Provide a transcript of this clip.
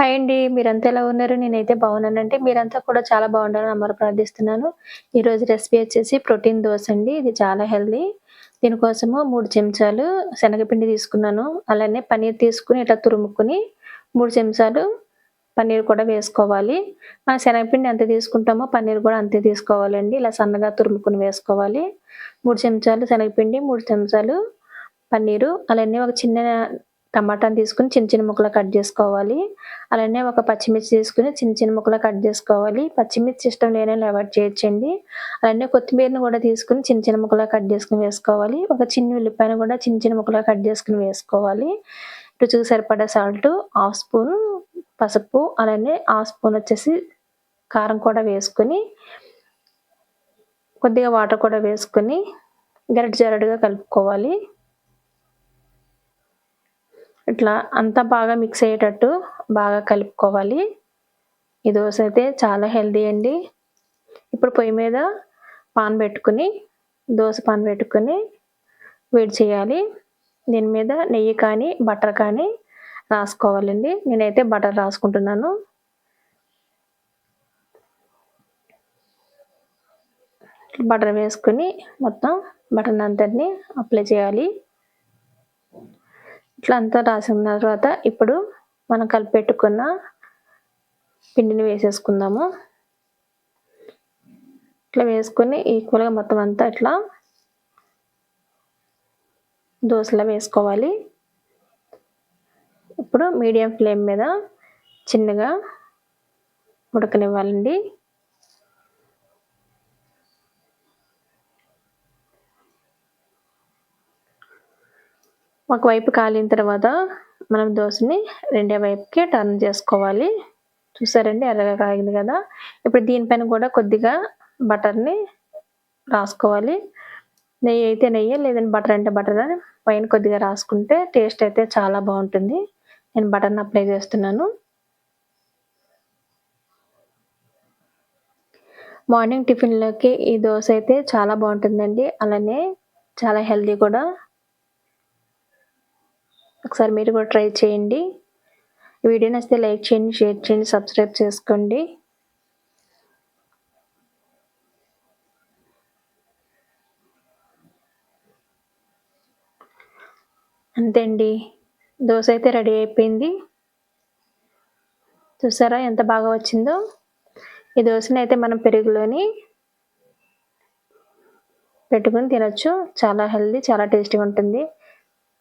Hi అండి. మీరంతా ఎలా ఉన్నారు? నేనైతే బాగున్నానంటే మీరంతా కూడా చాలా బాగుండాలని అమ్మరు ప్రార్థిస్తున్నాను. ఈరోజు రెసిపీ వచ్చేసి ప్రోటీన్ దోశ అండి. ఇది చాలా హెల్దీ దీనికోసము మూడు చెంచాలు శనగపిండి తీసుకున్నాను. అలానే పన్నీర్ తీసుకొని ఇట్లా తురుముకొని 3 చెంచాలు పన్నీర్ కూడా వేసుకోవాలి. మన శనగపిండి ఎంత తీసుకుంటామో పన్నీర్ కూడా అంతే తీసుకోవాలండి. ఇలా సన్నగా తురుముకొని వేసుకోవాలి. మూడు చెంచాలు శనగపిండి, మూడు చెంచాలు పన్నీరు అలానే ఒక చిన్న టమాటాని తీసుకుని చిన్న చిన్న ముక్కలు కట్ చేసుకోవాలి. అలానే ఒక పచ్చిమిర్చి తీసుకుని చిన్న చిన్న ముక్కలు కట్ చేసుకోవాలి. పచ్చిమిర్చి ఇష్టం లేని అవాయిడ్ చేయొచ్చండి. అలానే కొత్తిమీరని కూడా తీసుకుని చిన్న చిన్న ముక్కలు కట్ చేసుకుని వేసుకోవాలి. ఒక చిన్న ఉల్లిపాయను కూడా చిన్న చిన్న ముక్కలు కట్ చేసుకుని వేసుకోవాలి. రుచికి సరిపడా సాల్ట్ హాఫ్ స్పూన్ పసుపు అలానే హాఫ్ స్పూన్ వచ్చేసి కారం కూడా వేసుకొని కొద్దిగా వాటర్ కూడా వేసుకొని గరిట జరడుగా కలుపుకోవాలి. ఇట్లా అంతా బాగా మిక్స్ అయ్యేటట్టు బాగా కలుపుకోవాలి. ఈ దోశ అయితే చాలా హెల్దీ అండి. ఇప్పుడు పొయ్యి మీద పాన్ పెట్టుకుని దోశ పాన్ పెట్టుకుని వేడి చేయాలి. దీని మీద నెయ్యి కానీ బటర్ కానీ రాసుకోవాలండి. నేనైతే బటర్ రాసుకుంటున్నాను. బటర్ వేసుకుని మొత్తం బటర్ అంతటిని అప్లై చేయాలి. ఇట్లా అంతా రాసిన తర్వాత ఇప్పుడు మనం కలిపెట్టుకున్న పిండిని వేసేసుకుందాము. ఇట్లా వేసుకొని ఈక్వల్గా మొత్తం అంతా ఇట్లా దోశలా వేసుకోవాలి. ఇప్పుడు మీడియం ఫ్లేమ్ మీద చిన్నగా ఉడకనివ్వాలండి. ఒకవైపు కాలిన తర్వాత మనం దోశని రెండే వైపుకి టర్న్ చేసుకోవాలి. చూసారండి? ఎర్రగా కాగింది కదా? ఇప్పుడు దీనిపైన కూడా కొద్దిగా బటర్ని రాసుకోవాలి. నెయ్యి అయితే నెయ్యి లేదంటే బటర్ అంటే బటర్ పైన కొద్దిగా రాసుకుంటే టేస్ట్ అయితే చాలా బాగుంటుంది. నేను బటర్ని అప్లై చేస్తున్నాను. మార్నింగ్ టిఫిన్లోకి ఈ దోశ అయితే చాలా బాగుంటుందండి. అలానే చాలా హెల్దీ కూడా. ఒకసారి మీరు కూడా ట్రై చేయండి. వీడియో నచ్చితే లైక్ చేయండి షేర్ చేయండి సబ్స్క్రైబ్ చేసుకోండి. అంతే అండి. దోశ అయితే రెడీ అయిపోయింది. చూసారా ఎంత బాగా వచ్చిందో? ఈ దోశని అయితే మనం పెరుగులోని పెట్టుకుని తినచ్చు. చాలా హెల్దీ చాలా టేస్టీగా ఉంటుంది.